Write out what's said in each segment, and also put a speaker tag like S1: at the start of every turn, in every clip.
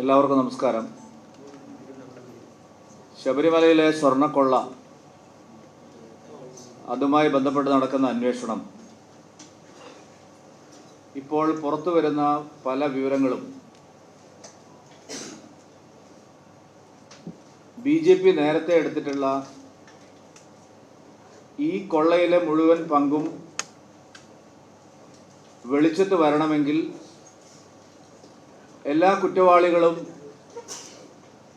S1: എല്ലാവർക്കും നമസ്കാരം. ശബരിമലയിലെ സ്വർണക്കൊള്ള അതുമായി ബന്ധപ്പെട്ട് നടക്കുന്ന അന്വേഷണം. ഇപ്പോൾ പുറത്തു വരുന്ന പല വിവരങ്ങളും ബി ജെ പി നേരത്തെ എടുത്തിട്ടുള്ള ഈ കൊള്ളയിലെ മുഴുവൻ പങ്കും വെളിച്ചത്ത് വരണമെങ്കിൽ എല്ലാ കുറ്റവാളികളും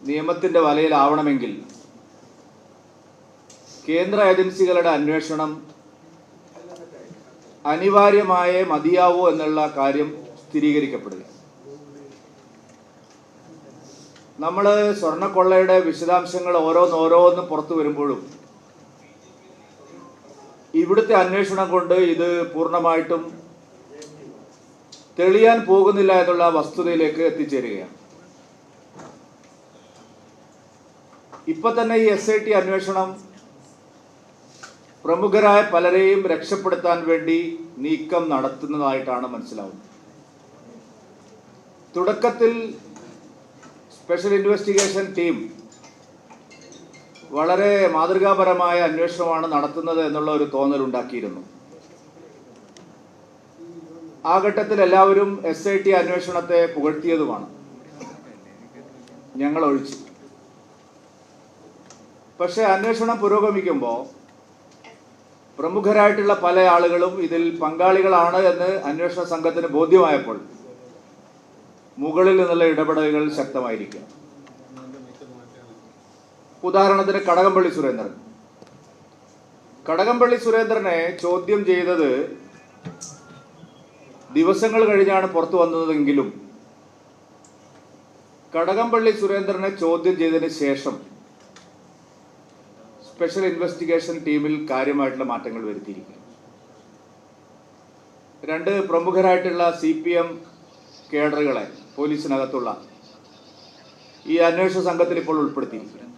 S1: നിയമത്തിന്റെ വലയിലാവണമെങ്കിൽ കേന്ദ്ര ഏജൻസികളുടെ അന്വേഷണം അനിവാര്യമായേ മതിയാവൂ എന്നുള്ള കാര്യം സ്ഥിരീകരിക്കപ്പെടുക. നമ്മൾ സ്വർണക്കൊള്ളയുടെ വിശദാംശങ്ങൾ ഓരോന്നോരോന്ന് പുറത്തു വരുമ്പോഴും ഇവിടുത്തെ അന്വേഷണം കൊണ്ട് ഇത് പൂർണമായിട്ടും തെളിയാൻ പോകുന്നില്ല എന്നുള്ള വസ്തുതയിലേക്ക് എത്തിച്ചേരുകയാണ്. ഇപ്പൊ തന്നെ ഈ എസ് ഐ ടി അന്വേഷണം പ്രമുഖരായ പലരെയും രക്ഷപ്പെടുത്താൻ വേണ്ടി നീക്കം നടത്തുന്നതായിട്ടാണ് മനസ്സിലാവുന്നത്. തുടക്കത്തിൽ സ്പെഷ്യൽ ഇൻവെസ്റ്റിഗേഷൻ ടീം വളരെ മാതൃകാപരമായ അന്വേഷണമാണ് നടത്തുന്നത് എന്നുള്ള ഒരു തോന്നൽ ഉണ്ടാക്കിയിരുന്നു ആ ഘട്ടത്തിൽ എല്ലാവരും എസ് ഐ ടി അന്വേഷണത്തെ പുകഴ്ത്തിയതുമാണ്. ഞങ്ങൾ ഒഴിച്ചു. പക്ഷെ അന്വേഷണം പുരോഗമിക്കുമ്പോൾ പ്രമുഖരായിട്ടുള്ള പല ആളുകളും ഇതിൽ പങ്കാളികളാണ് എന്ന് അന്വേഷണ സംഘത്തിന് ബോധ്യമായപ്പോൾ മുകളിൽ നിന്നുള്ള ഇടപെടലുകൾ ശക്തമായിരിക്കും ഉദാഹരണത്തിന് കടകംപള്ളി സുരേന്ദ്രൻ. കടകംപള്ളി സുരേന്ദ്രനെ ചോദ്യം ചെയ്തത് ദിവസങ്ങൾ കഴിഞ്ഞാണ് പുറത്തു വന്നതെങ്കിലും കടകംപള്ളി സുരേന്ദ്രനെ ചോദ്യം ചെയ്തതിന് ശേഷം സ്പെഷ്യൽ ഇൻവെസ്റ്റിഗേഷൻ ടീമിൽ കാര്യമായിട്ടുള്ള മാറ്റങ്ങൾ വരുത്തിയിരിക്കുന്നു. രണ്ട് പ്രമുഖരായിട്ടുള്ള സി പി എം കേഡറുകളെ പോലീസിനകത്തുള്ള ഈ അന്വേഷണ സംഘത്തിൽ ഇപ്പോൾ ഉൾപ്പെടുത്തിയിരിക്കുന്നു.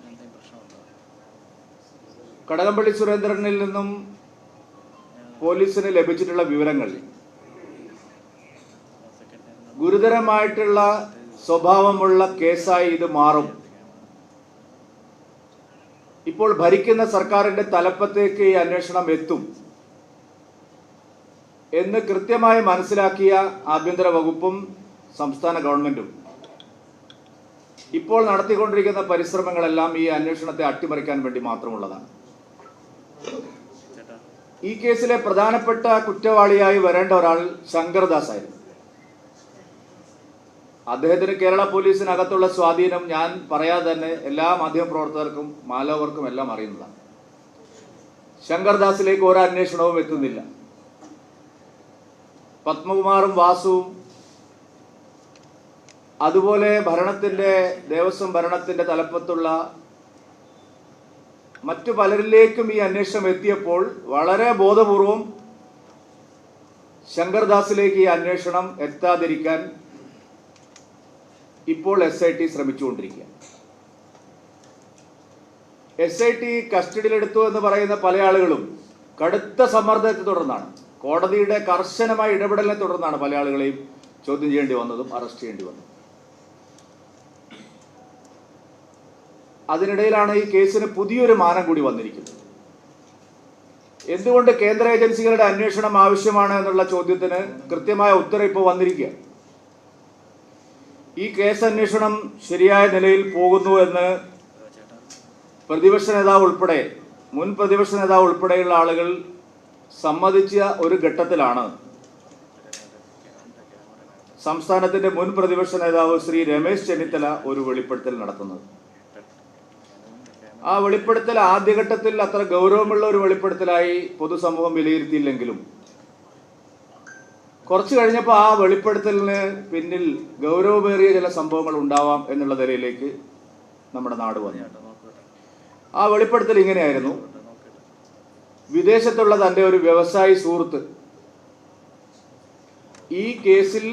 S1: കടകംപള്ളി സുരേന്ദ്രനിൽ നിന്നും പോലീസിന് ലഭിച്ചിട്ടുള്ള വിവരങ്ങൾ ഗുരുതരമായിട്ടുള്ള സ്വഭാവമുള്ള കേസായി ഇത് മാറും. ഇപ്പോൾ ഭരിക്കുന്ന സർക്കാരിന്റെ തലപ്പത്തേക്ക് ഈ അന്വേഷണം എത്തും എന്ന് കൃത്യമായി മനസ്സിലാക്കിയ ആഭ്യന്തര വകുപ്പും സംസ്ഥാന ഗവൺമെന്റും. ഇപ്പോൾ നടത്തിക്കൊണ്ടിരിക്കുന്ന പരിശ്രമങ്ങളെല്ലാം ഈ അന്വേഷണത്തെ അട്ടിമറിക്കാൻ വേണ്ടി മാത്രമുള്ളതാണ്. ഈ കേസിലെ പ്രധാനപ്പെട്ട കുറ്റവാളിയായി വരേണ്ട ഒരാൾ ശങ്കർദാസ് ആയിരുന്നു. അദ്ദേഹത്തിന് കേരള പോലീസിനകത്തുള്ള സ്വാധീനം ഞാൻ പറയാതെ തന്നെ എല്ലാ മാധ്യമപ്രവർത്തകർക്കും മാലോവർക്കും എല്ലാം അറിയുന്നതാണ്. ശങ്കർദാസിലേക്ക് ഒരു അന്വേഷണവും എത്തുന്നില്ല. പത്മകുമാറും വാസുവും അതുപോലെ ഭരണത്തിന്റെ ദേവസ്വം ഭരണത്തിന്റെ തലപ്പത്തുള്ള മറ്റു പലരിലേക്കും ഈ അന്വേഷണം എത്തിയപ്പോൾ വളരെ ബോധപൂർവം ശങ്കർദാസിലേക്ക് ഈ അന്വേഷണം എത്താതിരിക്കാൻ ഇപ്പോൾ എസ് ഐ ടി ശ്രമിച്ചുകൊണ്ടിരിക്കുക. എസ് ഐ ടി കസ്റ്റഡിയിലെടുത്തു എന്ന് പറയുന്ന പല ആളുകളും കടുത്ത സമ്മർദ്ദത്തെ തുടർന്നാണ്. കോടതിയുടെ കർശനമായ ഇടപെടലിനെ തുടർന്നാണ് പല ആളുകളെയും ചോദ്യം ചെയ്യേണ്ടി വന്നതും അറസ്റ്റ് ചെയ്യേണ്ടി വന്നതും. അതിനിടയിലാണ് ഈ കേസിന് പുതിയൊരു മാനം കൂടി വന്നിരിക്കുന്നത്. എന്തുകൊണ്ട് കേന്ദ്ര ഏജൻസികളുടെ അന്വേഷണം ആവശ്യമാണ് എന്നുള്ള ചോദ്യത്തിന് കൃത്യമായ ഉത്തരം ഇപ്പോൾ വന്നിരിക്കുക ഈ കേസ് അന്വേഷണം ശരിയായ നിലയിൽ പോകുന്നു എന്ന് പ്രതിപക്ഷ നേതാവ് ഉൾപ്പെടെ മുൻ പ്രതിപക്ഷ നേതാവ് ഉൾപ്പെടെയുള്ള ആളുകൾ സമ്മതിച്ച ഒരു ഘട്ടത്തിലാണ്. സംസ്ഥാനത്തിന്റെ മുൻ പ്രതിപക്ഷ നേതാവ് ശ്രീ രമേശ് ചെന്നിത്തല ഒരു വെളിപ്പെടുത്തൽ നടത്തുന്നത്. ആ വെളിപ്പെടുത്തൽ ആദ്യഘട്ടത്തിൽ അത്ര ഗൗരവമുള്ള ഒരു വെളിപ്പെടുത്തലായി പൊതുസമൂഹം വിലയിരുത്തിയില്ലെങ്കിലും കുറച്ച് കഴിഞ്ഞപ്പോൾ ആ വെളിപ്പെടുത്തലിന് പിന്നിൽ ഗൗരവമേറിയ ചില സംഭവങ്ങൾ ഉണ്ടാവാം എന്നുള്ള നിലയിലേക്ക് നമ്മുടെ നാട് വന്നു ആ വെളിപ്പെടുത്തൽ ഇങ്ങനെയായിരുന്നു. വിദേശത്തുള്ള തന്റെ ഒരു വ്യവസായി സുഹൃത്ത് ഈ കേസിൽ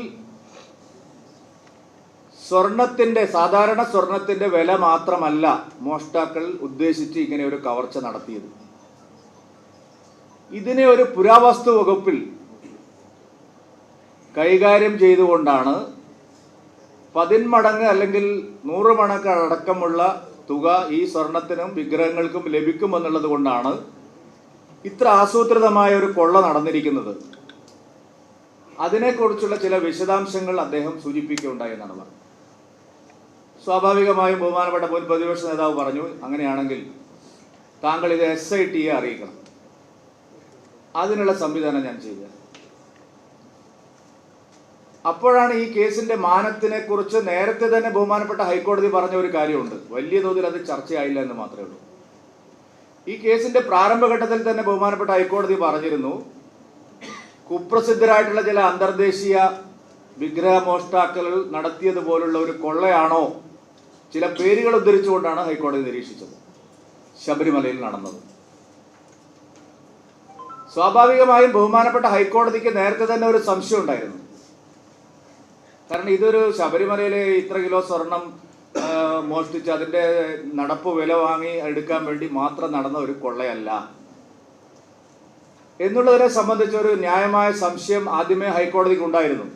S1: സ്വർണത്തിന്റെ സാധാരണ സ്വർണത്തിന്റെ വില മാത്രമല്ല മോഷ്ടാക്കൾ ഉദ്ദേശിച്ച് ഇങ്ങനെ ഒരു കവർച്ച നടത്തിയത്. ഇതിനെ ഒരു പുരാവസ്തു വകുപ്പിൽ കൈകാര്യം ചെയ്തുകൊണ്ടാണ് പതിന്മടങ്ങ് അല്ലെങ്കിൽ നൂറ് മടങ്ങ് അടക്കമുള്ള തുക ഈ സ്വർണത്തിനും വിഗ്രഹങ്ങൾക്കും ലഭിക്കുമെന്നുള്ളത് കൊണ്ടാണ് ഇത്ര ആസൂത്രിതമായ ഒരു കൊള്ള നടന്നിരിക്കുന്നത്. അതിനെക്കുറിച്ചുള്ള ചില വിശദാംശങ്ങൾ അദ്ദേഹം സൂചിപ്പിക്കുകയുണ്ടായി പറഞ്ഞത്. സ്വാഭാവികമായും ബഹുമാനപ്പെട്ട മുൻ പ്രതിപക്ഷ നേതാവ് പറഞ്ഞു അങ്ങനെയാണെങ്കിൽ താങ്കൾ ഇത് എസ് ഐ ടിയെ അറിയിക്കണം. അതിനുള്ള സംവിധാനം ഞാൻ ചെയ്തത് അപ്പോഴാണ് ഈ കേസിന്റെ മാനത്തിനെ കുറിച്ച് നേരത്തെ തന്നെ ബഹുമാനപ്പെട്ട ഹൈക്കോടതി പറഞ്ഞ ഒരു കാര്യമുണ്ട്. വലിയ തോതിൽ അത് ചർച്ചയായില്ല എന്ന് മാത്രമേ ഉള്ളൂ. ഈ കേസിന്റെ പ്രാരംഭഘട്ടത്തിൽ തന്നെ ബഹുമാനപ്പെട്ട ഹൈക്കോടതി പറഞ്ഞിരുന്നു കുപ്രസിദ്ധരായിട്ടുള്ള ചില അന്തർദേശീയ വിഗ്രഹ മോഷ്ടാക്കൾ നടത്തിയതുപോലുള്ള ഒരു കൊള്ളയാണോ? ചില പേരുകൾ ഉദ്ധരിച്ചുകൊണ്ടാണ് ഹൈക്കോടതി നിരീക്ഷിച്ചത്. ശബരിമലയിൽ നടന്നത്. സ്വാഭാവികമായും ബഹുമാനപ്പെട്ട ഹൈക്കോടതിക്ക് നേരത്തെ തന്നെ ഒരു സംശയം ഉണ്ടായിരുന്നു. കാരണം ഇതൊരു ശബരിമലയിലെ ഇത്ര കിലോ സ്വർണം മോഷ്ടിച്ച് അതിന്റെ നടപ്പ് വില വാങ്ങി എടുക്കാൻ വേണ്ടി മാത്രം നടന്ന ഒരു കൊള്ളയല്ല. എന്നുള്ളതിനെ സംബന്ധിച്ച് ഒരു ന്യായമായ സംശയം ആദ്യമേ ഹൈക്കോടതിക്ക് ഉണ്ടായിരുന്നു.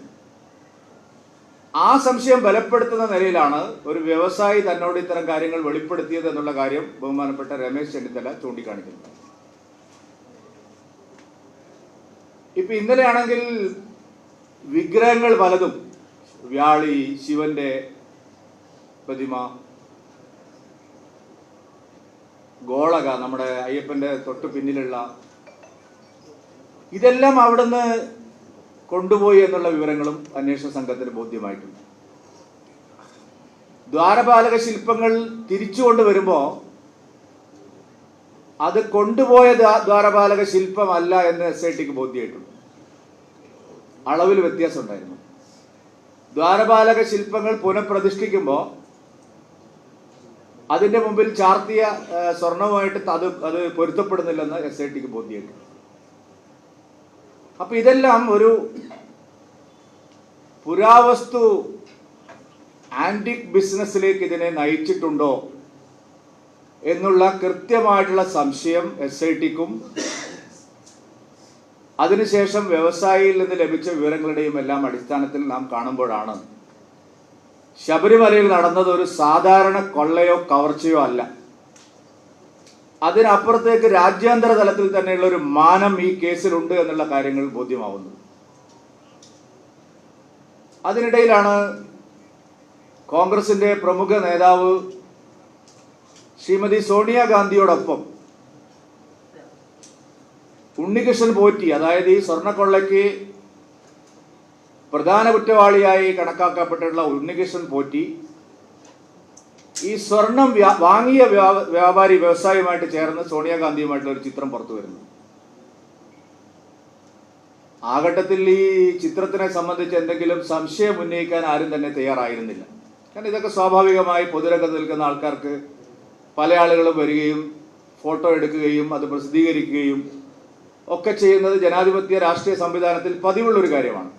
S1: ആ സംശയം ബലപ്പെടുത്തുന്ന നിലയിലാണ് ഒരു വ്യവസായി തന്നോട് ഇത്തരം കാര്യങ്ങൾ വെളിപ്പെടുത്തിയത് എന്നുള്ള കാര്യം ബഹുമാനപ്പെട്ട രമേശ് ചെന്നിത്തല ചൂണ്ടിക്കാണിക്കുന്നത്. ഇപ്പൊ ഇന്നലെയാണെങ്കിൽ വിഗ്രഹങ്ങൾ പലതും വ്യാളി ശിവന്റെ പ്രതിമ. ഗോളക നമ്മുടെ അയ്യപ്പന്റെ തൊട്ട് പിന്നിലുള്ള. ഇതെല്ലാം അവിടുന്ന് കൊണ്ടുപോയി എന്നുള്ള വിവരങ്ങളും അന്വേഷണ സംഘത്തിന് ബോധ്യമായിട്ടുണ്ട്. ദ്വാരപാലക ശില്പങ്ങൾ തിരിച്ചു കൊണ്ടുവരുമ്പോ അത് കൊണ്ടുപോയ ദ്വാ- ദ്വാരപാലക ശില്പമല്ല എന്ന് എസ് ഐ ടിക്ക് ബോധ്യമായിട്ടുണ്ട്. അളവിൽ വ്യത്യാസം ഉണ്ടായിരുന്നു ദ്വാരപാലക ശില്പങ്ങൾ പുനഃപ്രതിഷ്ഠിക്കുമ്പോൾ അതിന്റെ മുമ്പിൽ ചാർത്തിയ സ്വർണവുമായിട്ട് അത് അത് പൊരുത്തപ്പെടുന്നില്ലെന്ന് എസ് ഐ ടിക്ക് ബോധ്യമായിട്ട്. അപ്പൊ ഇതെല്ലാം ഒരു പുരാവസ്തു ആന്റിക് ബിസിനസ്സിലേക്ക് ഇതിനെ നയിച്ചിട്ടുണ്ടോ എന്നുള്ള കൃത്യമായിട്ടുള്ള സംശയം എസ് ഐ ടിക്കും അതിനുശേഷം വ്യവസായിയിൽ നിന്ന് ലഭിച്ച വിവരങ്ങളുടെയും എല്ലാം അടിസ്ഥാനത്തിൽ നാം കാണുമ്പോഴാണ് ശബരിമലയിൽ നടന്നത് ഒരു സാധാരണ കൊള്ളയോ കവർച്ചയോ അല്ല. അതിനപ്പുറത്തേക്ക് രാജ്യാന്തര തലത്തിൽ തന്നെയുള്ള ഒരു മാനം ഈ കേസിലുണ്ട് എന്നുള്ള കാര്യങ്ങൾ ബോധ്യമാവുന്നു. അതിനിടയിലാണ് കോൺഗ്രസിന്റെ പ്രമുഖ നേതാവ് ശ്രീമതി സോണിയാഗാന്ധിയോടൊപ്പം ഉണ്ണികൃഷ്ണൻ പോറ്റി അതായത് ഈ സ്വർണക്കൊള്ളയ്ക്ക് പ്രധാന കുറ്റവാളിയായി കണക്കാക്കപ്പെട്ടിട്ടുള്ള ഉണ്ണികൃഷ്ണൻ പോറ്റി ഈ സ്വർണം വാങ്ങിയ വ്യാ- വ്യാപാരി വ്യവസായിയുമായിട്ട് ചേർന്ന് സോണിയാഗാന്ധിയുമായിട്ടുള്ള ഒരു ചിത്രം പുറത്തു വരുന്നു. ആ ഘട്ടത്തിൽ ഈ ചിത്രത്തിനെ സംബന്ധിച്ച് എന്തെങ്കിലും സംശയം ഉന്നയിക്കാൻ ആരും തന്നെ തയ്യാറായിരുന്നില്ല. കാരണം ഇതൊക്കെ സ്വാഭാവികമായി പൊതുരംഗത്ത് നിൽക്കുന്ന ആൾക്കാർക്ക് പല ആളുകളും വരികയും ഫോട്ടോ എടുക്കുകയും അത് പ്രസിദ്ധീകരിക്കുകയും ഒക്കെ ചെയ്യുന്നത് ജനാധിപത്യ രാഷ്ട്രീയ സംവിധാനത്തിൽ പതിവുള്ള ഒരു കാര്യമാണ്.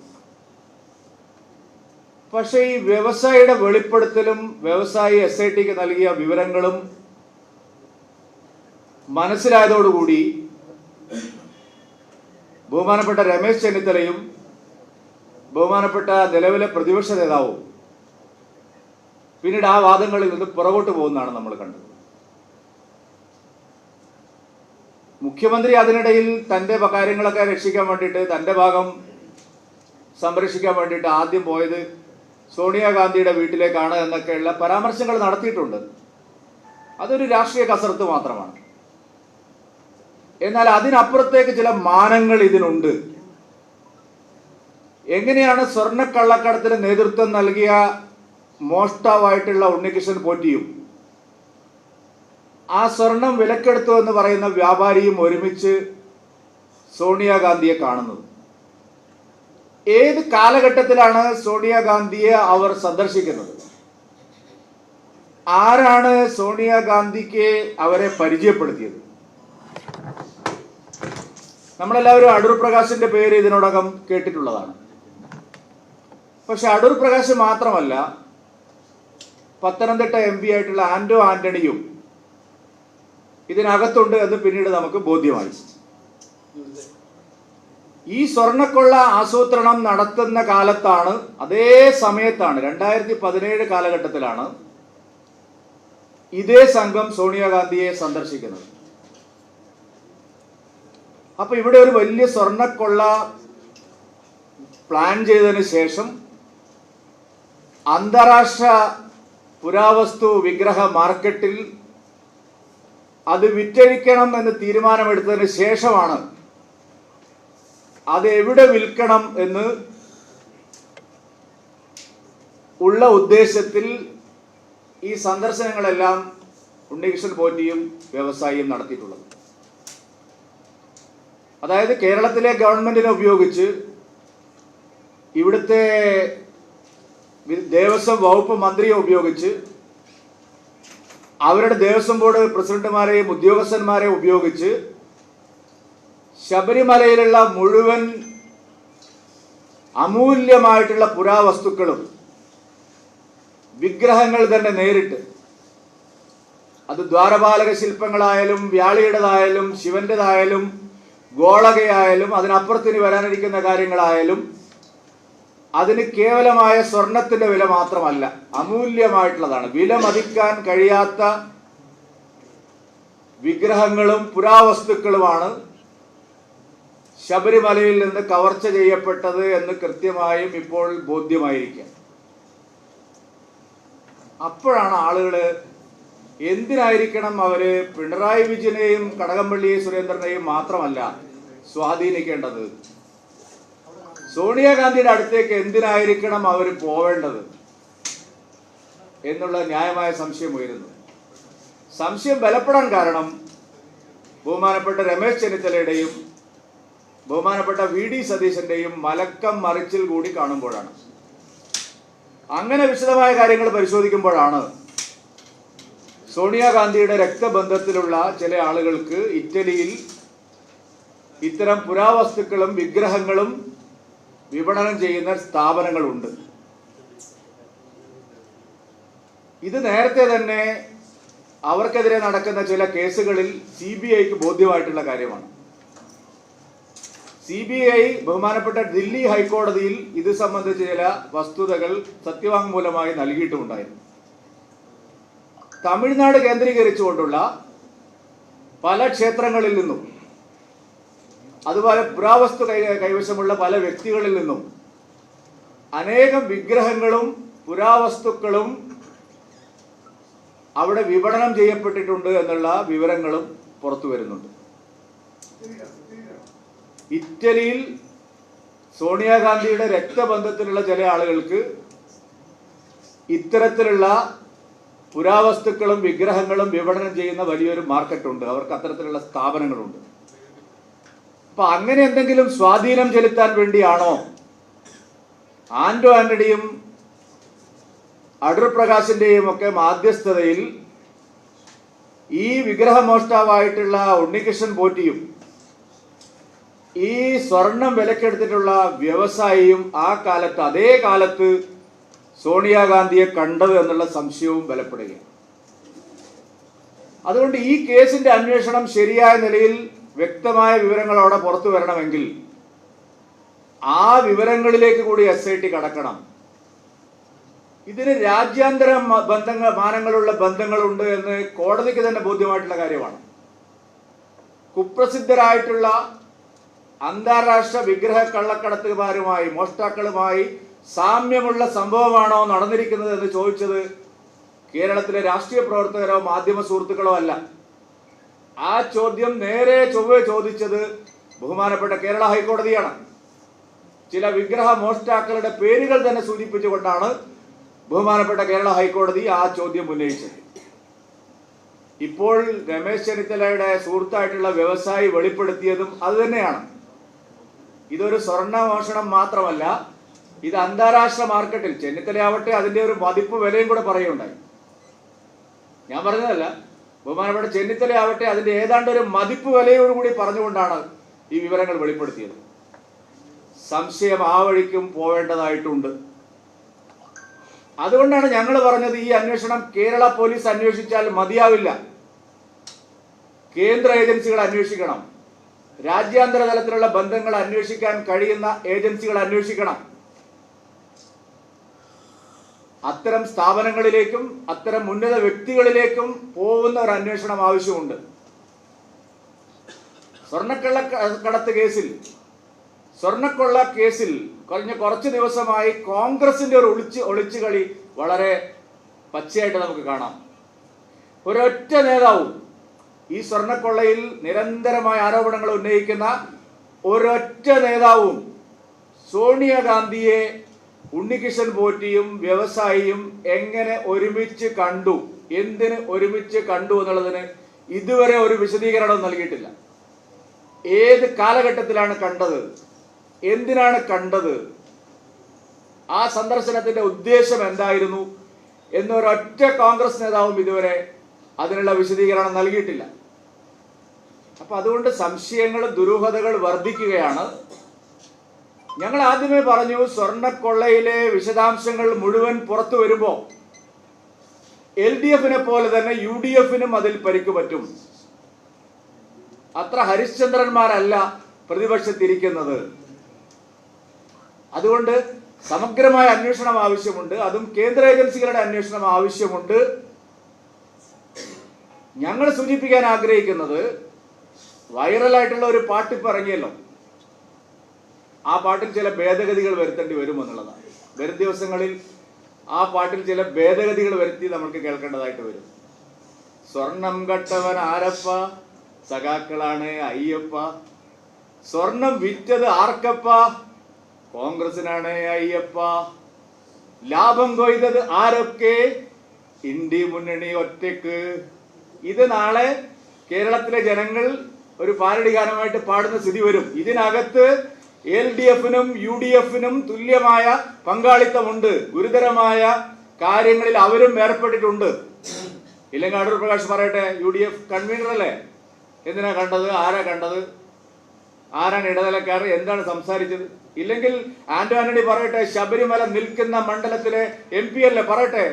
S1: പക്ഷേ ഈ വ്യവസായിയുടെ വെളിപ്പെടുത്തലും വ്യവസായി എസ് ഐ ടിക്ക് നൽകിയ വിവരങ്ങളും മനസ്സിലായതോടുകൂടി ബഹുമാനപ്പെട്ട രമേശ് ചെന്നിത്തലയും ബഹുമാനപ്പെട്ട നിലവിലെ പ്രതിപക്ഷ നേതാവും പിന്നീട് ആ വാദങ്ങളിൽ നിന്ന് പുറകോട്ട് പോകുന്നതാണ് നമ്മൾ കണ്ടത്. മുഖ്യമന്ത്രി അതിനിടയിൽ തന്റെ കാര്യങ്ങളൊക്കെ രക്ഷിക്കാൻ വേണ്ടിയിട്ട് തന്റെ ഭാഗം സംരക്ഷിക്കാൻ വേണ്ടിയിട്ട് ആദ്യം പോയത് സോണിയാഗാന്ധിയുടെ വീട്ടിലേക്കാണ് എന്നൊക്കെയുള്ള പരാമർശങ്ങൾ നടത്തിയിട്ടുണ്ട്. അതൊരു രാഷ്ട്രീയ കസരത്ത് മാത്രമാണ്. എന്നാൽ അതിനപ്പുറത്തേക്ക് ചില മാനങ്ങൾ ഇതിനുണ്ട്. എങ്ങനെയാണ് സ്വർണക്കള്ളക്കടത്തിന് നേതൃത്വം നൽകിയ മോഷ്ടാവായിട്ടുള്ള ഉണ്ണികൃഷ്ണൻ പോറ്റിയും ആ സ്വർണം വിലക്കെടുത്തു എന്ന് പറയുന്ന വ്യാപാരിയും ഒരുമിച്ച് സോണിയാഗാന്ധിയെ കാണുന്നത്. ഏത് കാലഘട്ടത്തിലാണ് സോണിയാഗാന്ധിയെ അവർ സന്ദർശിക്കുന്നത്? ആരാണ് സോണിയാഗാന്ധിക്ക് അവരെ പരിചയപ്പെടുത്തിയത്? നമ്മളെല്ലാവരും അടൂർ പ്രകാശിന്റെ പേര് ഇതിനോടകം കേട്ടിട്ടുള്ളതാണ്. പക്ഷെ അടൂർ പ്രകാശ് മാത്രമല്ല പത്തനംതിട്ട എം പി ആയിട്ടുള്ള ആന്റോ ആന്റണിയും ഇതിനകത്തുണ്ട് എന്ന് പിന്നീട് നമുക്ക് ബോധ്യമായി. ഈ സ്വർണക്കൊള്ള ആസൂത്രണം നടത്തുന്ന കാലത്താണ് അതേ സമയത്താണ് രണ്ടായിരത്തി പതിനേഴ് കാലഘട്ടത്തിലാണ് ഇതേ സംഘം സോണിയാഗാന്ധിയെ സന്ദർശിക്കുന്നത്. അപ്പൊ ഇവിടെ ഒരു വലിയ സ്വർണക്കൊള്ള പ്ലാൻ ചെയ്തതിന് ശേഷം അന്താരാഷ്ട്ര പുരാവസ്തു വിഗ്രഹ മാർക്കറ്റിൽ അത് വിറ്റഴിക്കണം എന്ന് തീരുമാനമെടുത്തതിന് ശേഷമാണ് അത് എവിടെ വിൽക്കണം എന്ന് ഉള്ള ഉദ്ദേശത്തിൽ ഈ സന്ദർശനങ്ങളെല്ലാം ഉണ്ണികൃഷ്ണൻ പോറ്റിയും വ്യവസായിയും നടത്തിയിട്ടുള്ളത്. അതായത് കേരളത്തിലെ ഗവൺമെന്റിനെ ഉപയോഗിച്ച് ഇവിടുത്തെ ദേവസ്വം വകുപ്പ് മന്ത്രിയെ ഉപയോഗിച്ച് അവരുടെ ദേവസ്വം ബോർഡ് പ്രസിഡന്റുമാരെയും ഉദ്യോഗസ്ഥന്മാരെയും ഉപയോഗിച്ച് ശബരിമലയിലുള്ള മുഴുവൻ അമൂല്യമായിട്ടുള്ള പുരാവസ്തുക്കളും വിഗ്രഹങ്ങൾ തന്നെ നേരിട്ട് അത് ദ്വാരപാലക ശില്പങ്ങളായാലും വ്യാളിയുടേതായാലും ശിവന്റേതായാലും ഗോളകയായാലും അതിനപ്പുറത്തിന് വരാനിരിക്കുന്ന കാര്യങ്ങളായാലും അതിന് കേവലമായ സ്വർണത്തിന്റെ വില മാത്രമല്ല അമൂല്യമായിട്ടുള്ളതാണ്. വില മതിക്കാൻ കഴിയാത്ത വിഗ്രഹങ്ങളും പുരാവസ്തുക്കളുമാണ് ശബരിമലയിൽ നിന്ന് കവർച്ച ചെയ്യപ്പെട്ടത് എന്ന് കൃത്യമായും ഇപ്പോൾ ബോധ്യമായിരിക്കാം അപ്പോഴാണ് ആളുകൾ എന്തിനായിരിക്കണം അവർ പിണറായി വിജയനെയും കടകംപള്ളി സുരേന്ദ്രനെയും മാത്രമല്ല സ്വാധീനിക്കേണ്ടത്? സോണിയാഗാന്ധിയുടെ അടുത്തേക്ക് എന്തിനായിരിക്കണം അവർ പോവേണ്ടത് എന്നുള്ള ന്യായമായ സംശയം ഉയരുന്നു. സംശയം ബലപ്പെടാൻ കാരണം ബഹുമാനപ്പെട്ട രമേശ് ചെന്നിത്തലയുടെയും ബഹുമാനപ്പെട്ട വി ഡി സതീശന്റെയും മലക്കം മറിച്ചിൽ കൂടി കാണുമ്പോഴാണ്. അങ്ങനെ വിശദമായ കാര്യങ്ങൾ പരിശോധിക്കുമ്പോഴാണ് സോണിയാഗാന്ധിയുടെ രക്തബന്ധത്തിലുള്ള ചില ആളുകൾക്ക് ഇറ്റലിയിൽ ഇത്തരം പുരാവസ്തുക്കളും വിഗ്രഹങ്ങളും വിപണനം ചെയ്യുന്ന സ്ഥാപനങ്ങളുണ്ട്. ഇത് നേരത്തെ തന്നെ അവർക്കെതിരെ നടക്കുന്ന ചില കേസുകളിൽ സി ബി ഐക്ക് ബോധ്യമായിട്ടുള്ള കാര്യമാണ്. സി ബി ഐ ബഹുമാനപ്പെട്ട ദില്ലി ഹൈക്കോടതിയിൽ ഇത് സംബന്ധിച്ച ചില വസ്തുതകൾ സത്യവാങ്മൂലമായി നൽകിയിട്ടുമുണ്ടായിരുന്നു. തമിഴ്നാട് കേന്ദ്രീകരിച്ചുകൊണ്ടുള്ള പല ക്ഷേത്രങ്ങളിൽ നിന്നും അതുപോലെ പുരാവസ്തു കൈ കൈവശമുള്ള പല വ്യക്തികളിൽ നിന്നും അനേകം വിഗ്രഹങ്ങളും പുരാവസ്തുക്കളും അവിടെ വിപണനം ചെയ്യപ്പെട്ടിട്ടുണ്ട് എന്നുള്ള വിവരങ്ങളും പുറത്തു വരുന്നുണ്ട്. ഇറ്റലിയിൽ സോണിയാഗാന്ധിയുടെ രക്തബന്ധത്തിലുള്ള ചില ആളുകൾക്ക് ഇത്തരത്തിലുള്ള പുരാവസ്തുക്കളും വിഗ്രഹങ്ങളും വിപണനം ചെയ്യുന്ന വലിയൊരു മാർക്കറ്റുണ്ട്. അവർക്ക് അത്തരത്തിലുള്ള സ്ഥാപനങ്ങളുണ്ട്. അപ്പൊ അങ്ങനെ എന്തെങ്കിലും സ്വാധീനം ചെലുത്താൻ വേണ്ടിയാണോ? ആന്റോ ആന്റണിയും അടൂർ പ്രകാശിന്റെയും ഒക്കെ മാധ്യസ്ഥതയിൽ ഈ വിഗ്രഹമോഷ്ടാവായിട്ടുള്ള ഉണ്ണികൃഷ്ണൻ പോറ്റിയും ഈ സ്വർണം വിലക്കെടുത്തിട്ടുള്ള വ്യവസായിയും ആ കാലത്ത് അതേ കാലത്ത് സോണിയാഗാന്ധിയെ കണ്ടത് എന്നുള്ള സംശയവും ബലപ്പെടുകയാണ്. അതുകൊണ്ട് ഈ കേസിന്റെ അന്വേഷണം ശരിയായ നിലയിൽ വ്യക്തമായ വിവരങ്ങൾ അവിടെ പുറത്തു വരണമെങ്കിൽ ആ വിവരങ്ങളിലേക്ക് കൂടി എസ് ഐ ടി കടക്കണം. ഇതിന് രാജ്യാന്തര ബന്ധങ്ങൾ മാനങ്ങളുള്ള ബന്ധങ്ങളുണ്ട് എന്ന് കോടതിക്ക് തന്നെ ബോധ്യമായിട്ടുള്ള കാര്യമാണ്. കുപ്രസിദ്ധരായിട്ടുള്ള അന്താരാഷ്ട്ര വിഗ്രഹ കള്ളക്കടത്തുകാരുമായി മോഷ്ടാക്കളുമായി സാമ്യമുള്ള സംഭവമാണോ നടന്നിരിക്കുന്നത് എന്ന് ചോദിച്ചത് കേരളത്തിലെ രാഷ്ട്രീയ പ്രവർത്തകരോ മാധ്യമ സുഹൃത്തുക്കളോ അല്ല. ആ ചോദ്യം നേരെ ചൊവ്വെ ചോദിച്ചത് ബഹുമാനപ്പെട്ട കേരള ഹൈക്കോടതിയാണ്. ചില വിഗ്രഹ മോഷ്ടാക്കളുടെ പേരുകൾ തന്നെ സൂചിപ്പിച്ചുകൊണ്ടാണ് ബഹുമാനപ്പെട്ട കേരള ഹൈക്കോടതി ആ ചോദ്യം ഉന്നയിച്ചത്. ഇപ്പോൾ രമേശ് ചെന്നിത്തലയുടെ സുഹൃത്തായിട്ടുള്ള വ്യവസായി വെളിപ്പെടുത്തിയതും അതുതന്നെയാണ് ഇതൊരു സ്വർണ മോഷണം മാത്രമല്ല ഇത് അന്താരാഷ്ട്ര മാർക്കറ്റിൽ ചെന്നിത്തലയാവട്ടെ അതിന്റെ ഒരു മതിപ്പ് വിലയും കൂടെ പറയുണ്ടായി ഞാൻ പറഞ്ഞതല്ല ബഹുമാനപ്പെട്ട ചെന്നിത്തലയാവട്ടെ അതിന്റെ ഏതാണ്ട് ഒരു മതിപ്പ് വിലയോടുകൂടി പറഞ്ഞുകൊണ്ടാണ് ഈ വിവരങ്ങൾ വെളിപ്പെടുത്തിയത്. സംശയം ആ വഴിക്കും പോവേണ്ടതായിട്ടുണ്ട്. അതുകൊണ്ടാണ് ഞങ്ങൾ പറഞ്ഞത് ഈ അന്വേഷണം കേരള പോലീസ് അന്വേഷിച്ചാൽ മതിയാവില്ല. കേന്ദ്ര ഏജൻസികൾ അന്വേഷിക്കണം. രാജ്യാന്തര തലത്തിലുള്ള ബന്ധങ്ങൾ അന്വേഷിക്കാൻ കഴിയുന്ന ഏജൻസികൾ അന്വേഷിക്കണം. അത്തരം സ്ഥാപനങ്ങളിലേക്കും അത്തരം ഉന്നത വ്യക്തികളിലേക്കും പോകുന്ന ഒരു അന്വേഷണം ആവശ്യമുണ്ട്. സ്വർണക്കള്ള കടത്ത് കേസിൽ സ്വർണക്കൊള്ള കേസിൽ കഴിഞ്ഞ കുറച്ച് ദിവസമായി കോൺഗ്രസിന്റെ ഒരു ഒളിച്ച് ഒളിച്ചുകളി വളരെ പച്ചയായിട്ട് നമുക്ക് കാണാം. ഒരൊറ്റ നേതാവും ഈ സ്വർണക്കൊള്ളയിൽ നിരന്തരമായ ആരോപണങ്ങൾ ഉന്നയിക്കുന്ന ഒരൊറ്റ നേതാവും സോണിയാഗാന്ധിയെ ഉണ്ണികിഷൻ പോറ്റിയും വ്യവസായിയും എങ്ങനെ ഒരുമിച്ച് കണ്ടു? എന്തിന് ഒരുമിച്ച് കണ്ടു എന്നുള്ളതിന് ഇതുവരെ ഒരു വിശദീകരണം നൽകിയിട്ടില്ല. ഏത് കാലഘട്ടത്തിലാണ് കണ്ടത്? എന്തിനാണ് കണ്ടത്? ആ സന്ദർശനത്തിന്റെ ഉദ്ദേശം എന്തായിരുന്നു? എന്നൊരൊറ്റ കോൺഗ്രസ് നേതാവും ഇതുവരെ അതിനുള്ള വിശദീകരണം നൽകിയിട്ടില്ല. അപ്പൊ അതുകൊണ്ട് സംശയങ്ങൾ ദുരൂഹതകൾ വർദ്ധിക്കുകയാണ്. ഞങ്ങൾ ആദ്യമേ പറഞ്ഞു സ്വർണക്കൊള്ളയിലെ വിശദാംശങ്ങൾ മുഴുവൻ പുറത്തു വരുമ്പോൾ എൽ ഡി എഫിനെ പോലെ തന്നെ യു ഡി എഫിനും അതിൽ പരിക്ക് പറ്റും. അത്ര ഹരിശ്ചന്ദ്രന്മാരല്ല പ്രതിപക്ഷത്തിരിക്കുന്നത്. അതുകൊണ്ട് സമഗ്രമായ അന്വേഷണം ആവശ്യമുണ്ട് അതും കേന്ദ്ര ഏജൻസികളുടെ അന്വേഷണം ആവശ്യമുണ്ട്. ഞങ്ങൾ സൂചിപ്പിക്കാൻ ആഗ്രഹിക്കുന്നത് വൈറലായിട്ടുള്ള ഒരു പാട്ട് ഇപ്പൊ ഇറങ്ങിയല്ലോ ആ പാട്ടിൽ ചില ഭേദഗതികൾ വരുത്തേണ്ടി വരുമെന്നുള്ളതാണ് വരും ദിവസങ്ങളിൽ ആ പാട്ടിൽ ചില ഭേദഗതികൾ വരുത്തി നമുക്ക് കേൾക്കേണ്ടതായിട്ട് വരും. സ്വർണം കട്ടവൻ ആരപ്പ? സഖാക്കളാണ് അയ്യപ്പ. സ്വർണം വിറ്റത് ആർക്കപ്പ? കോൺഗ്രസിനാണ് അയ്യപ്പ. ലാഭം കൊയ്തത് ആരൊക്കെ? ഇന്ത്യ മുന്നണി ഒറ്റയ്ക്ക്. ഇത് നാളെ കേരളത്തിലെ ജനങ്ങൾ ഒരു പാരടി ഗാനമായിട്ട് പാടുന്ന സ്ഥിതി വരും. ഇതിനകത്ത് എൽ ഡി എഫിനും യു ഡി എഫിനും തുല്യമായ പങ്കാളിത്തമുണ്ട്. ഗുരുതരമായ കാര്യങ്ങളിൽ അവരും ഏർപ്പെട്ടിട്ടുണ്ട്. ഇല്ലെങ്കിൽ അടൂർ പ്രകാശ് പറയട്ടെ യു ഡി എഫ് കൺവീനർ അല്ലേ? എന്തിനാ കണ്ടത്? ആരാ കണ്ടത്? ആരാണ് ഇടനിലക്കാർ എന്താണ് സംസാരിച്ചത്? ഇല്ലെങ്കിൽ ആന്റോ ആന്റണി പറയട്ടെ ശബരിമല നിൽക്കുന്ന മണ്ഡലത്തിലെ എം പി അല്ലേ? പറയട്ടെ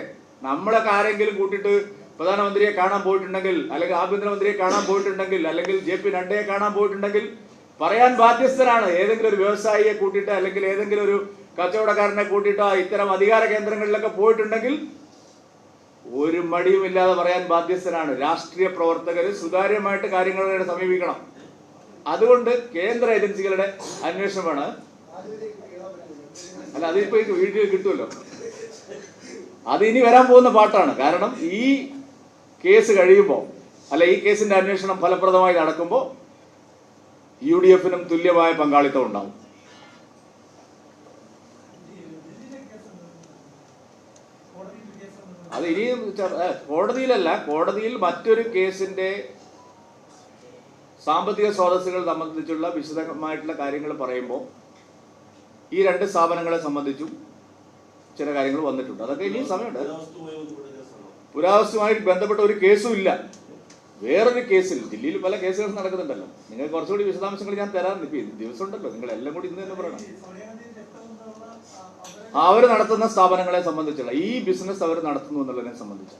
S1: നമ്മളൊക്കെ ആരെങ്കിലും കൂട്ടിയിട്ട് പ്രധാനമന്ത്രിയെ കാണാൻ പോയിട്ടുണ്ടെങ്കിൽ അല്ലെങ്കിൽ ആഭ്യന്തരമന്ത്രിയെ കാണാൻ പോയിട്ടുണ്ടെങ്കിൽ അല്ലെങ്കിൽ ജെ പി നഡ്ഡയെ കാണാൻ പോയിട്ടുണ്ടെങ്കിൽ പറയാൻ ബാധ്യസ്ഥനാണ് ഏതെങ്കിലും ഒരു വ്യവസായിയെ കൂട്ടിയിട്ട് അല്ലെങ്കിൽ ഏതെങ്കിലും ഒരു കച്ചവടക്കാരനെ കൂട്ടിയിട്ടോ ഇത്തരം അധികാര കേന്ദ്രങ്ങളിലൊക്കെ പോയിട്ടുണ്ടെങ്കിൽ ഒരു മടിയുമില്ലാതെ പറയാൻ ബാധ്യസ്ഥനാണ് രാഷ്ട്രീയ പ്രവർത്തകർ സുതാര്യമായിട്ട് കാര്യങ്ങളെ സമീപിക്കണം. അതുകൊണ്ട് കേന്ദ്ര ഏജൻസികളുടെ അന്വേഷണമാണ്. അല്ല അതിപ്പോ ഈ വീഡിയോ കിട്ടുമല്ലോ. അത് ഇനി വരാൻ പോകുന്ന പാട്ടാണ്. കാരണം ഈ കേസ് കഴിയുമ്പോൾ അല്ല ഈ കേസിന്റെ അന്വേഷണം ഫലപ്രദമായി നടക്കുമ്പോൾ യു ഡി എഫിനും തുല്യമായ പങ്കാളിത്തം ഉണ്ടാവും. അത് ഇനി കോടതിയിലല്ല കോടതിയിൽ മറ്റൊരു കേസിന്റെ സാമ്പത്തിക സ്രോതസ്സുകൾ സംബന്ധിച്ചുള്ള വിശദമായിട്ടുള്ള കാര്യങ്ങൾ പറയുമ്പോൾ ഈ രണ്ട് സ്ഥാപനങ്ങളെ സംബന്ധിച്ചും ചില കാര്യങ്ങൾ വന്നിട്ടുണ്ട്. അതൊക്കെ ഇനിയും സമയമുണ്ട്. പുരാവസ്തുമായിട്ട് ബന്ധപ്പെട്ട ഒരു കേസും ഇല്ല. വേറൊരു കേസിൽ ദില്ലിയിൽ പല കേസുകൾ നടക്കുന്നുണ്ടല്ലോ. നിങ്ങൾ കുറച്ചുകൂടി വിശദാംശങ്ങൾ ഞാൻ തരാം ദിവസം ഉണ്ടല്ലോ നിങ്ങൾ എല്ലാം കൂടി ഇന്ന് തന്നെ പറയണം. അവർ നടത്തുന്ന സ്ഥാപനങ്ങളെ സംബന്ധിച്ചുള്ള ഈ ബിസിനസ് അവർ നടത്തുന്നു എന്നുള്ളതിനെ സംബന്ധിച്ച്.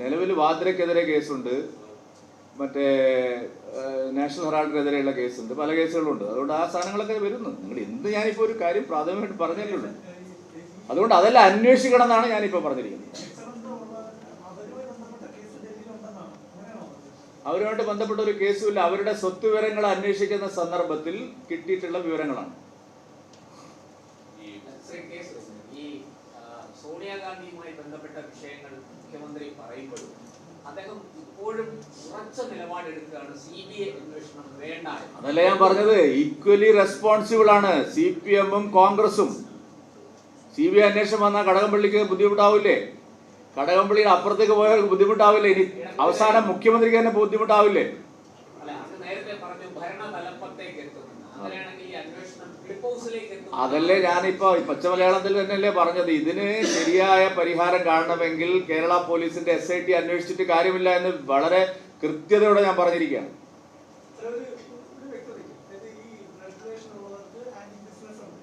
S1: നിലവിൽ വാദ്രക്കെതിരെ കേസുണ്ട്. മറ്റേ നാഷണൽ ഹെറാൾഡിനെതിരെയുള്ള കേസുണ്ട്. പല കേസുകളുണ്ട്. അതുകൊണ്ട് ആ സാധനങ്ങളൊക്കെ വരുന്നു. നിങ്ങൾ എന്ത് ഞാനിപ്പോൾ ഒരു കാര്യം പ്രാഥമികമായിട്ട് പറഞ്ഞല്ലേ ഉള്ളൂ. അതുകൊണ്ട് അതെല്ലാം അന്വേഷിക്കണം എന്നാണ് ഞാനിപ്പോൾ പറഞ്ഞിരിക്കുന്നത്. അവരുമായിട്ട് ബന്ധപ്പെട്ട ഒരു കേസുമില്ല. അവരുടെ സ്വത്ത് വിവരങ്ങൾ അന്വേഷിക്കുന്ന സന്ദർഭത്തിൽ കിട്ടിയിട്ടുള്ള വിവരങ്ങളാണ്.
S2: സോണിയാഗാന്ധിയുമായി ബന്ധപ്പെട്ട വിഷയങ്ങൾ മുഖ്യമന്ത്രി പറയുമ്പോഴും അദ്ദേഹം ഇപ്പോഴും ഉറച്ച നിലപാടെടുക്കുകയാണ് സി ബി ഐ അന്വേഷണം വേണ്ട
S1: അതല്ല ഞാൻ പറഞ്ഞത്? ഈക്വലി റെസ്പോൺസിബിൾ ആണ് സി പി എമ്മും കോൺഗ്രസും. സി ബി ഐ അന്വേഷണം വന്നാൽ കടകംപള്ളിക്ക് ബുദ്ധിമുട്ടാവില്ലേ? കടകംപള്ളിയുടെ അപ്പുറത്തേക്ക് പോയവർക്ക് ബുദ്ധിമുട്ടാവില്ലേ? ഇനി അവസാനം മുഖ്യമന്ത്രിക്ക് തന്നെ ബുദ്ധിമുട്ടാവില്ലേ? അതല്ലേ ഞാനിപ്പോ ഈ പച്ച മലയാളത്തിൽ തന്നെയല്ലേ പറഞ്ഞത്. ഇതിന് ശരിയായ പരിഹാരം കാണണമെങ്കിൽ കേരള പോലീസിന്റെ എസ് ഐ ടി അന്വേഷിച്ചിട്ട് കാര്യമില്ല എന്ന് വളരെ കൃത്യതയോടെ ഞാൻ പറഞ്ഞിരിക്കുകയാണ്
S3: ഒരു ഒരു വ്യക്തതയ്ക്ക് അതായത് ഈ ബ്ലഡ് റിലേഷൻ ഉള്ളവർക്ക് ആന്റി ബിസിനസ് ഉണ്ട്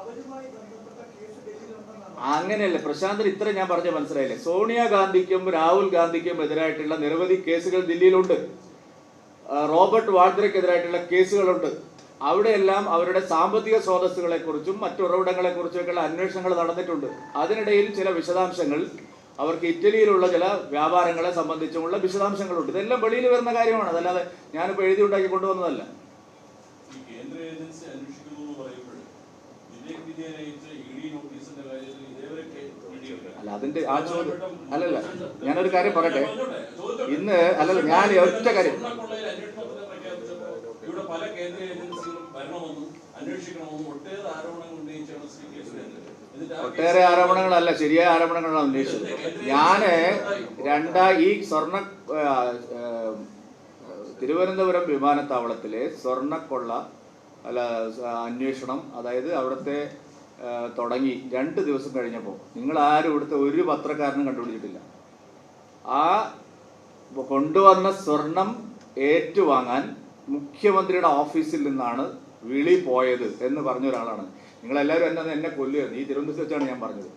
S3: അവരുമായി ബന്ധപ്പെട്ട കേസ് ഡൽഹിയിലുണ്ടെന്നാണ്
S1: അങ്ങനെയല്ല. പ്രശാന്തൻ ഇത്ര ഞാൻ പറഞ്ഞ മനസ്സിലായില്ലേ? സോണിയാഗാന്ധിക്കും രാഹുൽ ഗാന്ധിക്കും എതിരായിട്ടുള്ള നിരവധി കേസുകൾ ദില്ലിയിലുണ്ട്. റോബർട്ട് വാദ്രയ്ക്കെതിരായിട്ടുള്ള കേസുകളുണ്ട്. അവിടെയെല്ലാം അവരുടെ സാമ്പത്തിക സ്രോതസ്സുകളെ കുറിച്ചും മറ്റു ഉറവിടങ്ങളെ കുറിച്ചൊക്കെയുള്ള അന്വേഷണങ്ങൾ നടന്നിട്ടുണ്ട്. അതിനിടയിൽ ചില വിശദാംശങ്ങൾ അവർക്ക് ഇറ്റലിയിലുള്ള ചില വ്യാപാരങ്ങളെ സംബന്ധിച്ചുമുള്ള വിശദാംശങ്ങളുണ്ട്. ഇതെല്ലാം വെളിയിൽ വരുന്ന കാര്യമാണ്. അതല്ലാതെ ഞാനിപ്പോൾ എഴുതി ഉണ്ടാക്കി കൊണ്ടുവന്നതല്ല
S4: കേന്ദ്ര ഏജൻസി അന്വേഷിക്കുന്നു പറയുമ്പോൾ വിവേക് അയച്ച ഇ ഡി നോട്ടീസിന്റെ കാര്യത്തിൽ
S1: അല്ല അതിന്റെ ആ ചോദ്യം അല്ലല്ല ഞാനൊരു കാര്യം പറയട്ടെ? ഇന്ന് അല്ലല്ല ഞാൻ ഒറ്റ കാര്യം
S4: സ്വർണക്കൊള്ളയിൽ അന്വേഷണത്തിന് പ്രഖ്യാപിച്ചപ്പോൾ ഇവിടെ പല കേന്ദ്ര ഏജൻസികളും വരണമെന്നും അന്വേഷിക്കണമെന്നും ഒട്ടേറെ ആരോപണങ്ങൾ ഉന്നയിച്ചാണ് ശ്രീ കെ സുരേന്ദ്രൻ.
S1: ഒട്ടേറെ ആരോപണങ്ങളല്ല ശരിയായ ആരോപണങ്ങളാണ് ഉന്നയിച്ചത്. ഞാൻ രണ്ടാ ഈ സ്വർണ തിരുവനന്തപുരം വിമാനത്താവളത്തിലെ സ്വർണക്കൊള്ള അല്ല അന്വേഷണം അതായത് അവിടുത്തെ തുടങ്ങി രണ്ട് ദിവസം കഴിഞ്ഞപ്പോൾ നിങ്ങൾ ആരും ഇവിടുത്തെ ഒരു പത്രക്കാരനും കണ്ടുപിടിച്ചിട്ടില്ല. ആ കൊണ്ടുവന്ന സ്വർണം ഏറ്റുവാങ്ങാൻ മുഖ്യമന്ത്രിയുടെ ഓഫീസിൽ നിന്നാണ് വിളി പോയത് എന്ന് പറഞ്ഞ ഒരാളാണ്. നിങ്ങളെല്ലാവരും എന്നെ എന്നെ കൊല്ലുകയാണ് ഈ തിരുവനന്തപുരത്ത് വെച്ചാണ് ഞാൻ പറഞ്ഞത്.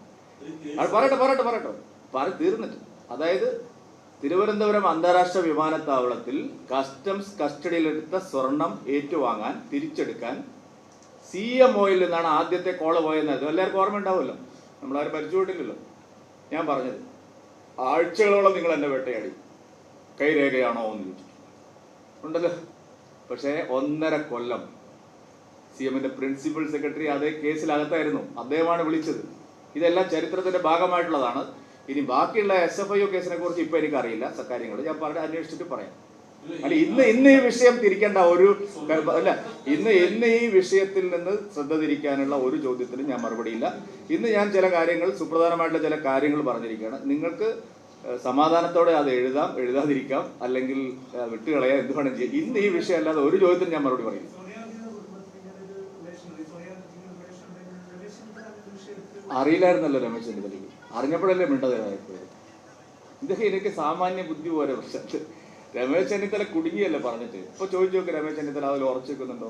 S1: പറയട്ടെ പറയട്ടെ പറയട്ടെ. പറ തീർന്നിട്ട്. അതായത് തിരുവനന്തപുരം അന്താരാഷ്ട്ര വിമാനത്താവളത്തിൽ കസ്റ്റംസ് കസ്റ്റഡിയിലെടുത്ത സ്വർണം ഏറ്റുവാങ്ങാൻ തിരിച്ചെടുക്കാൻ സി എം ഒയിൽ നിന്നാണ് ആദ്യത്തെ കോൾ പോയെന്ന്. അത് എല്ലാവർക്കും ഓർമ്മ ഉണ്ടാവുമല്ലോ. നമ്മളാരും പരിചയപ്പെട്ടില്ലല്ലോ ഞാൻ പറഞ്ഞത് ആഴ്ചകളോളം നിങ്ങൾ എന്നെ വേട്ടയാടി. കൈരേഖയാണോ എന്ന് ചോദിച്ചു. ഉണ്ടല്ലോ. പക്ഷേ ഒന്നര കൊല്ലം സി എമ്മിന്റെ പ്രിൻസിപ്പൽ സെക്രട്ടറി അതേ കേസിലകത്തായിരുന്നു അദ്ദേഹമാണ് വിളിച്ചത്. ഇതെല്ലാം ചരിത്രത്തിന്റെ ഭാഗമായിട്ടുള്ളതാണ്. ഇനി ബാക്കിയുള്ള എസ് എഫ് ഐ ഒ കേസിനെ കുറിച്ച് ഇപ്പൊ എനിക്കറിയില്ല. സക്കാര്യങ്ങൾ ഞാൻ പറഞ്ഞ അന്വേഷിച്ചിട്ട് പറയാം. അല്ല ഇന്ന് ഇന്ന് ഈ വിഷയം തിരിക്കേണ്ട ഒരു അല്ല ഇന്ന് ഇന്ന് ഈ വിഷയത്തിൽ നിന്ന് ശ്രദ്ധ തിരിക്കാനുള്ള ഒരു ചോദ്യത്തിനും ഞാൻ മറുപടിയില്ല ഇന്ന് ഞാൻ ചില കാര്യങ്ങൾ സുപ്രധാനമായിട്ടുള്ള ചില കാര്യങ്ങൾ പറഞ്ഞിരിക്കുകയാണ്. നിങ്ങൾക്ക് സമാധാനത്തോടെ അത് എഴുതാം എഴുതാതിരിക്കാം അല്ലെങ്കിൽ വിട്ടുകളയാം എന്ത് വേണം ചെയ്യാം. ഇന്ന് ഈ വിഷയം അല്ലാതെ ഒരു ചോദ്യത്തിന് ഞാൻ മറുപടി
S3: വിഷയത്തിൽ
S1: അറിയില്ലായിരുന്നല്ലോ രമേശ് ചെന്നിത്തലയ്ക്ക്. അറിഞ്ഞപ്പോഴല്ലേ മിണ്ടതായിപ്പോയത് ഇതൊക്കെ എനിക്ക് സാമാന്യ ബുദ്ധി പോലെ പക്ഷേ രമേശ് ചെന്നിത്തല കുടുങ്ങിയല്ലേ പറഞ്ഞിട്ട്? ഇപ്പൊ ചോദിച്ചു നോക്ക് രമേശ് ചെന്നിത്തല അതിൽ ഉറച്ചു വെക്കുന്നുണ്ടോ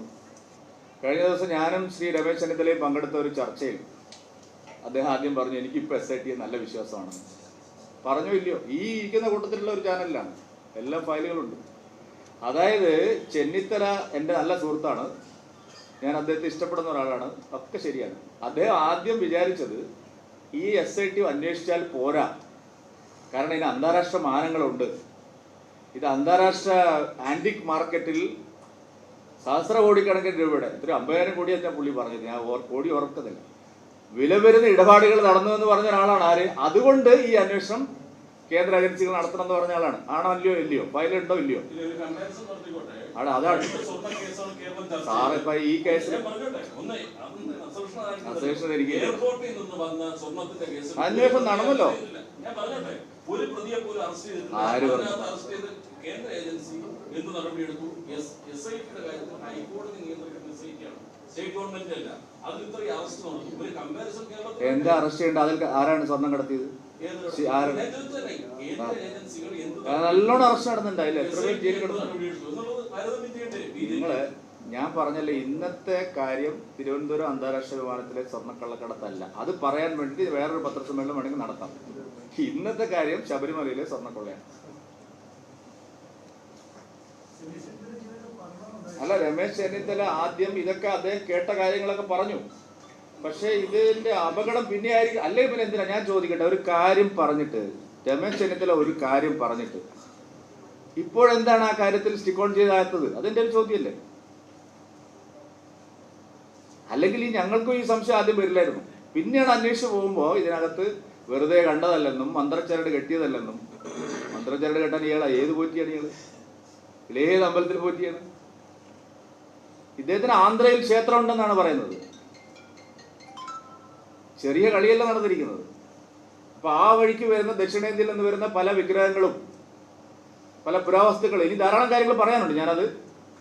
S1: കഴിഞ്ഞ ദിവസം ഞാനും ശ്രീ രമേശ് ചെന്നിത്തലയും പങ്കെടുത്ത ഒരു ചർച്ചയിൽ അദ്ദേഹം ആദ്യം പറഞ്ഞു എനിക്കിപ്പോൾ എസ് ഐ ടി നല്ല വിശ്വാസമാണ്. പറഞ്ഞു ഇല്ലയോ? ഈ ഇരിക്കുന്ന കൂട്ടത്തിലുള്ള ഒരു ചാനലിലാണ്. എല്ലാ ഫയലുകളുണ്ട്. അതായത് ചെന്നിത്തല എന്റെ നല്ല സുഹൃത്താണ്. ഞാൻ അദ്ദേഹത്തെ ഇഷ്ടപ്പെടുന്ന ഒരാളാണ്. ഒക്കെ ശരിയാണ്. അദ്ദേഹം ആദ്യം വിചാരിച്ചത് ഈ എസ് ഐ ടി അന്വേഷിച്ചാൽ പോരാ. കാരണം ഇതിന് അന്താരാഷ്ട്ര മാനങ്ങളുണ്ട്. ഇത് അന്താരാഷ്ട്ര ആന്റിക് മാർക്കറ്റിൽ സഹസ്ര കോടിക്കണക്കിന് രൂപയുടെ ഇത്ര അമ്പതിനായിരം കോടി ഞാൻ പുള്ളി പറഞ്ഞത്. ഞാൻ കോടി ഓർക്കുന്നില്ല. വില വരുന്ന ഇടപാടുകൾ നടന്നു എന്ന് പറഞ്ഞ ഒരാളാണ് ആര്? അതുകൊണ്ട് ഈ അന്വേഷണം കേന്ദ്ര ഏജൻസികൾ നടത്തണം എന്ന് പറഞ്ഞ ആളാണ്. ആണോ അല്ലയോ ഇല്ലയോ? ഫയലുണ്ടോ ഇല്ലയോ? ആണ് അതാണ്. സാറ് ഇപ്പൊ ഈ കേസിൽ അന്വേഷണം നടന്നല്ലോ.
S4: ഒരു പ്രതിയെ പോലും അറസ്റ്റ് ചെയ്തിട്ടില്ല. അറസ്റ്റ് ചെയ്ത് കേന്ദ്ര ഏജൻസി എന്ത് നടപടിയെടുത്തു? എസ് എസ് ഐ ടിയുടെ കാര്യത്തിൽ ഹൈക്കോടതി നിയന്ത്രിക്കുന്ന എസ് ഐ ടി ആണ്. സ്റ്റേറ്റ് ഗവൺമെന്റ് അല്ല. അതിൽ ഇത്രയും അറസ്റ്റ് നടന്നു ഒരു കമ്പാരിസൺ കേരളത്തിൽ
S1: എന്താ അറസ്റ്റ് ചെയ്യേണ്ട അതിൽ ആരാണ് സ്വർണം കടത്തിയത്? നല്ലോണം അറസ്റ്റ് അതിൽ എത്ര പേര് ജയിലിൽ
S4: ബി
S1: നിങ്ങൾ ഞാൻ പറഞ്ഞല്ലേ ഇന്നത്തെ കാര്യം തിരുവനന്തപുരം അന്താരാഷ്ട്ര വിമാനത്തിലെ സ്വർണക്കള്ളക്കടത്തല്ല. അത് പറയാൻ വേണ്ടി വേറൊരു പത്രസമ്മേളനം വേണമെങ്കിൽ നടത്താം. ഇന്നത്തെ കാര്യം ശബരിമലയിലെ
S3: സ്വർണക്കൊള്ളയാണ്.
S1: അല്ല രമേശ് ചെന്നിത്തല ആദ്യം ഇതൊക്കെ അദ്ദേഹം കേട്ട കാര്യങ്ങളൊക്കെ പറഞ്ഞു. പക്ഷേ ഇതിന്റെ അപകടം പിന്നെ ആയിരിക്കും. അല്ലേ പിന്നെ എന്തിനാ? ഞാൻ ചോദിക്കട്ടെ ഒരു കാര്യം പറഞ്ഞിട്ട് രമേശ് ചെന്നിത്തല ഒരു കാര്യം പറഞ്ഞിട്ട്. ഇപ്പോഴെന്താണ് ആ കാര്യത്തിൽ സ്റ്റിക്ക് ഓൺ ചെയ്താത്തത്? അതെന്റെ ഒരു ചോദ്യമല്ലേ? അല്ലെങ്കിൽ ഈ ഞങ്ങൾക്കും ഈ സംശയം ആദ്യം വരില്ലായിരുന്നു. പിന്നെയാണ് അന്വേഷിച്ച് പോകുമ്പോൾ ഇതിനകത്ത് വെറുതെ കണ്ടതല്ലെന്നും മന്ത്രച്ചരട് കെട്ടിയതല്ലെന്നും മന്ത്രച്ചരട് കെട്ടാൻ ഇയാളാ? ഏത് പോറ്റിയാണ് ഇയാൾ? ഏത് അമ്പലത്തിൽ പോറ്റിയാണ്. ഇദ്ദേഹത്തിന് ആന്ധ്രയിൽ ക്ഷേത്രം ഉണ്ടെന്നാണ് പറയുന്നത്. ചെറിയ കളിയല്ല നടന്നിരിക്കുന്നത്. അപ്പൊ ആ വഴിക്ക് വരുന്ന ദക്ഷിണേന്ത്യയിൽ നിന്ന് വരുന്ന പല വിഗ്രഹങ്ങളും പല പുരാവസ്തുക്കളും ഇനി ധാരാളം കാര്യങ്ങൾ പറയാനുണ്ട്. ഞാനത്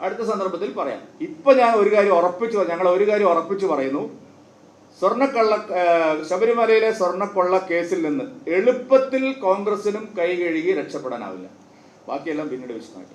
S1: അടുത്ത സന്ദർഭത്തിൽ പറയാം. ഇപ്പൊ ഞാൻ ഒരു കാര്യം ഉറപ്പിച്ചു ഞങ്ങൾ ഒരു കാര്യം ഉറപ്പിച്ചു പറയുന്നു. സ്വർണക്കള്ള ശബരിമലയിലെ സ്വർണക്കൊള്ള കേസിൽ നിന്ന് എളുപ്പത്തിൽ കോൺഗ്രസിനും കൈ കഴുകി രക്ഷപ്പെടാനാവില്ല. ബാക്കിയെല്ലാം പിന്നീട് വിശദമായിട്ട്.